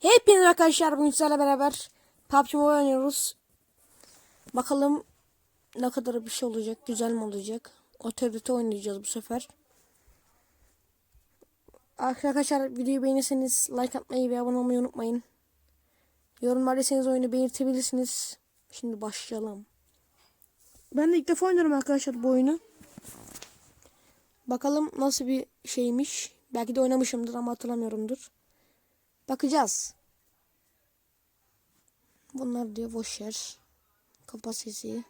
Hepinize arkadaşlar bugün sizlerle beraber PUBG Mobile oynuyoruz. Bakalım ne kadar bir şey olacak, güzel mi olacak? Otorite oynayacağız bu sefer. Arkadaşlar videoyu beğenirseniz like atmayı ve abone olmayı unutmayın. Yorumlarda deseniz oyunu belirtebilirsiniz. Şimdi başlayalım. Ben de ilk defa oynuyorum arkadaşlar bu oyunu. Bakalım nasıl bir şeymiş. Belki de oynamışımdır ama hatırlamıyorumdur. Bakacağız. Bunlar diyor boş yer. Kafa sesi.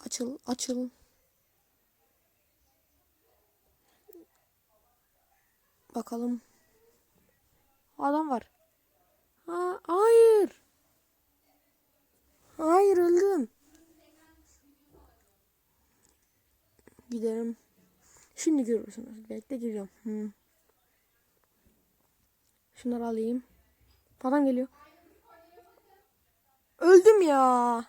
Açıl, açıl. Bakalım. Adam var. Ha, hayır. Hayır öldüm. Gidelim. Şimdi görürsünüz. Bekle geliyorum. Hmm. Şunları alayım. Adam geliyor. Öldüm ya.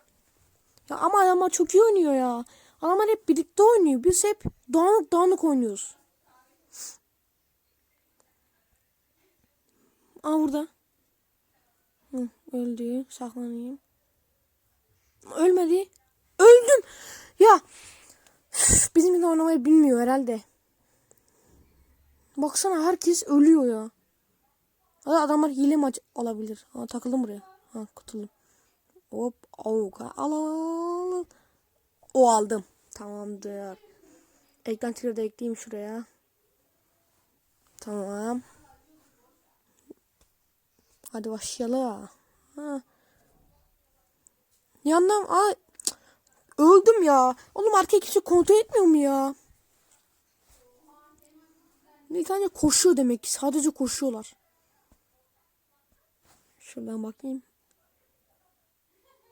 Ya ama adamlar çok iyi oynuyor ya. Adamlar hep birlikte oynuyor. Biz hep dağınık dağınık oynuyoruz. Aa burada. Hı, öldü. Saklanayım. Ölmedi. Öldüm. Ya. Üf, Bizimle oynamayı bilmiyor herhalde. Baksana herkes ölüyor ya. Da adamlar hile maç olabilir. Ha, takıldım buraya. Ha kurtuldum. Hop. Avuk. Al al. O aldım. Tamamdır. Ekran tileri de ekleyeyim şuraya. Tamam. Hadi başlayalım. Ha. Ay cık, öldüm ya. Oğlum arkaya kimse kontrol etmiyor mu ya? Bir tane koşuyor demek ki. Sadece koşuyorlar. Şuradan bakayım.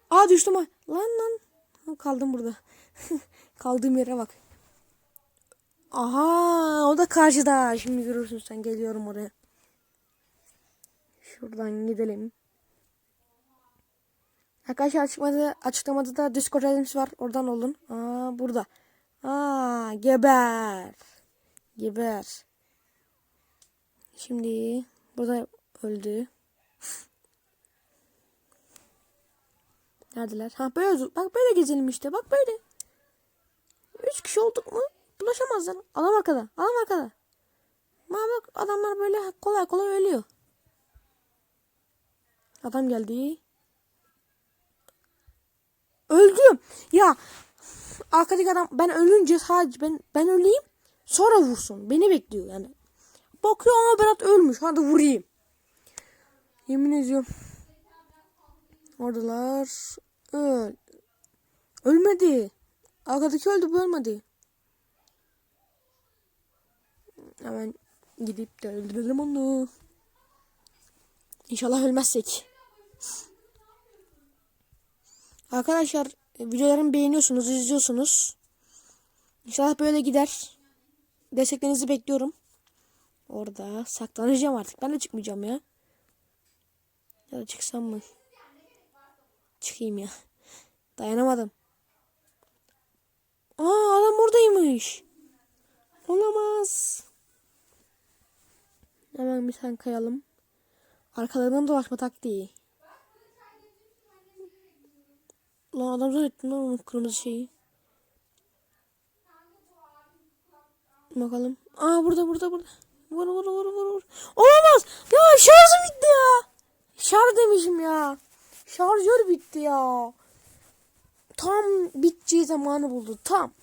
Aa düştüm. Lan lan. Kaldım burada. Kaldığım yere bak. Aha o da karşıda. Şimdi görürsün sen geliyorum oraya. Şuradan gidelim. Arkadaşlar açıklamada, açıklamada da Discord adresimiz var. Oradan olun. Aa burada. Aa geber. Geber. Şimdi burada öldü. Neredeler? Ha böyle bak böyle gezelim işte. Bak böyle. Üç kişi olduk mu bulaşamazlar. Adam arkada. Adam arkada. Ma bak adamlar böyle kolay kolay ölüyor. Adam geldi. Öldüm. Ya arkadaki adam ben ölünce sadece ben ben öleyim sonra vursun. Beni bekliyor yani. Bakıyor ama Berat ölmüş. Hadi vurayım. Yemin ediyorum. Oradalar. Öl. Ölmedi. Arkadaki öldü bu ölmedi. Hemen gidip de öldürelim onu. İnşallah ölmezsek. Arkadaşlar videolarımı beğeniyorsunuz, izliyorsunuz. İnşallah böyle gider. Desteklerinizi bekliyorum. Orada saklanacağım artık. Ben de çıkmayacağım ya. Ya da çıksam mı? Çıkayım ya. Dayanamadım. Aa adam oradaymış. Olamaz. Hemen bir tane kayalım. Arkalarından dolaşma taktiği. Lan adam zannettim lan onun kırmızı şeyi. Bakalım. Aa burada burada burada. Vur vur vur vur vur. Olamaz. Ya şarjım bitti ya. Şarj demişim ya. Şarjör bitti ya. Tam biteceği zamanı buldu. Tam.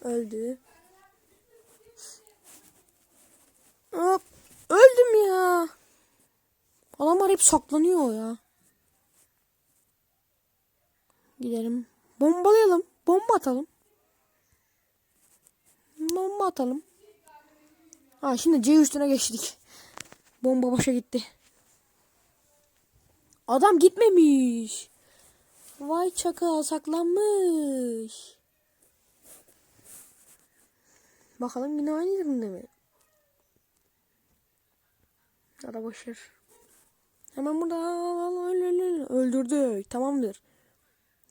Öldü. Hop. Öldüm ya. Adamlar hep saklanıyor ya. Gidelim. Bombalayalım. Bomba atalım. Bomba atalım. Ha şimdi C üstüne geçtik. Bomba boşa gitti. Adam gitmemiş. Vay çakal saklanmış. Bakalım yine aynı yerinde mi? Ya da boşver. Hemen burada öl, öl, öl. öldürdük. Tamamdır.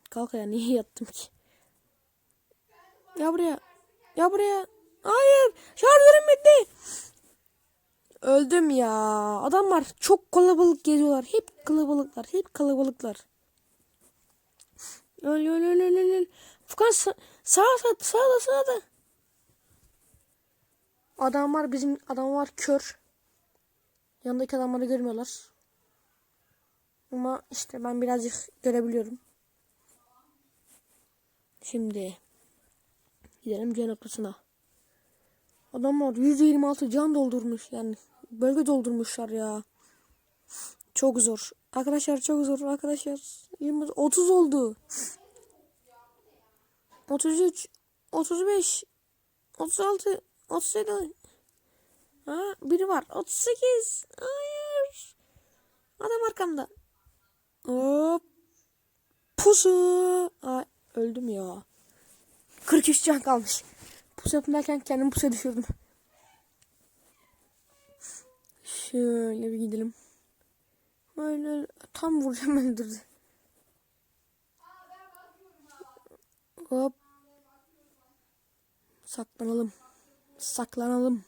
Kalk ya niye yattım ki? Ya buraya. Ya buraya. Hayır. Şarjörüm bitti. Öldüm ya. Adamlar çok kalabalık geziyorlar. Hep kalabalıklar. Hep kalabalıklar. Öl öl öl öl öl. Furkan sa sağa sağa sağda sağda. Adamlar bizim adamlar kör. Yanındaki adamları görmüyorlar. Ama işte ben birazcık görebiliyorum. Şimdi gidelim C noktasına. Adamlar %26 can doldurmuş yani. Bölge doldurmuşlar ya. Çok zor. Arkadaşlar çok zor arkadaşlar. 20, 30 oldu. 33 35 36 37 Ha biri var. 38 Hayır. Adam arkamda. Hop. Pusu. Ay öldüm ya. 43 can kalmış. Pusu yapın derken kendimi pusuya düşürdüm. Şöyle bir gidelim. Böyle tam vuracağım öldürdü. Hop. Saklanalım. Saklanalım.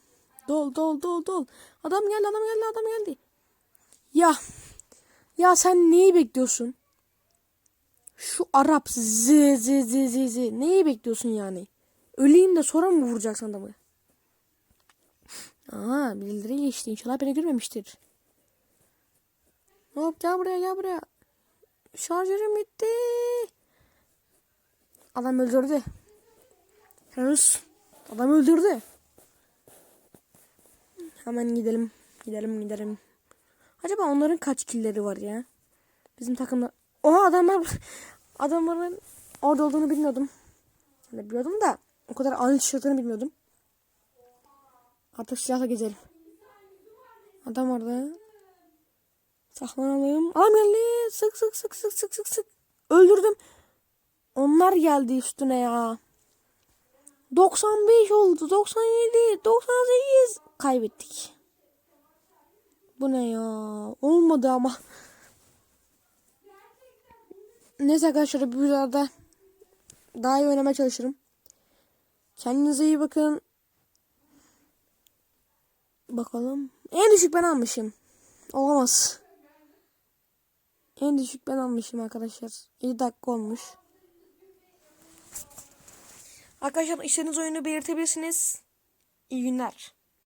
Dol dol dol dol. Adam geldi adam geldi adam geldi. Ya. Ya sen neyi bekliyorsun? Şu Arap z z z z z. Neyi bekliyorsun yani? Öleyim de sonra mı vuracaksın adamı? Aa birileri geçti. İnşallah beni görmemiştir. Hop gel buraya gel buraya. Şarjörüm bitti. Adam öldürdü. Henüz adam öldürdü. Hemen gidelim. Gidelim gidelim. Acaba onların kaç killeri var ya? Bizim takımda. Oha adamlar adamların orada olduğunu bilmiyordum. Yani biliyordum da o kadar ani çıldığını bilmiyordum. Artık silahla gezelim. Adam orada. Saklanalım. Adam geldi. Sık sık sık sık sık sık sık. Öldürdüm. Onlar geldi üstüne ya. 95 oldu. 97, 98. Kaybettik. Bu ne ya? Olmadı ama. Neyse arkadaşlar bu videoda daha iyi oynamaya çalışırım. Kendinize iyi bakın. Bakalım. En düşük ben almışım. Olamaz. En düşük ben almışım arkadaşlar. 7 dakika olmuş. Arkadaşlar istediğiniz oyunu belirtebilirsiniz. İyi günler.